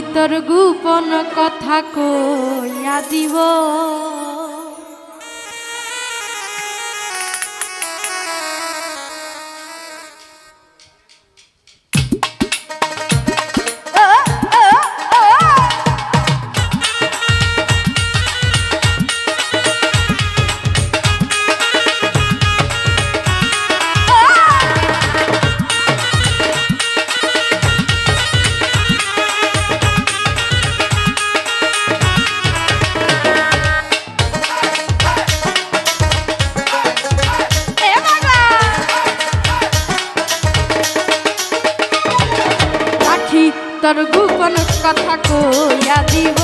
ভিতর গোপন কথা কইয়া দিব। তোর গোপন কথা কইয়া দিব।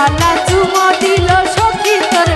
গলা চুমো দিল সখী তোর